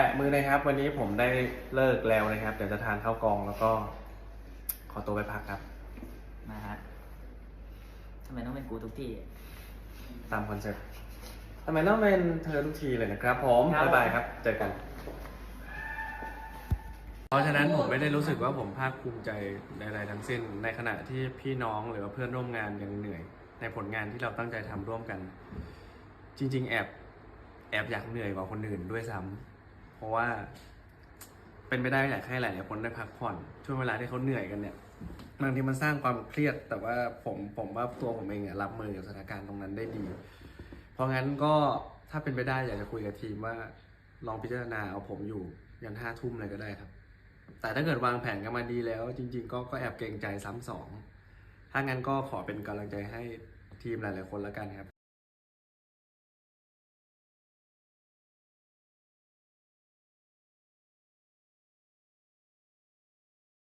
ปะมือนะครับ วันนี้ผมได้เลิกแล้วนะครับ เดี๋ยวจะทานข้าวกองแล้วก็ ขอตัวไปพักครับนะฮะทำไมต้องเป็นกูทุกที่ ตามคอนเซ็ปต์ทำไมต้องเป็นเธอทุกทีเลยนะครับผมครับ บ๊ายบายครับ เจอกัน เพราะฉะนั้นผมไม่ได้รู้สึกว่าผมภาคภูมิใจใดๆทั้งสิ้น ในขณะที่พี่น้องหรือว่าเพื่อนร่วมงานยังเหนื่อย ในผลงานที่เราตั้งใจทำร่วมกัน จริง ๆ แอบแอบอยากเหนื่อยกว่าคนอื่นด้วยซ้ำ เพราะว่า เป็นไปได้อยากให้หลายๆคนได้พักผ่อน ช่วงเวลาที่เขาเหนื่อยกันเนี่ยบางทีมันสร้างความเครียด แต่ว่าผมผมว่าตัวผมเองรับมือกับสถานการณ์ตรงนั้นได้ดี เพราะงั้นก็ถ้าเป็นไปได้อยากจะคุยกับทีมว่า ลองพิจารณาเอาผมอยู่ยันห้าทุ่มเลยก็ได้ครับ แต่ถ้าเกิดวางแผนกันมาดีแล้ว จริง ๆ ก็ก็แอบเกรงใจซ้ำสองถ้างั้นก็ขอเป็นกำลังใจให้ทีมหลาย ๆ คนแล้วกันครับ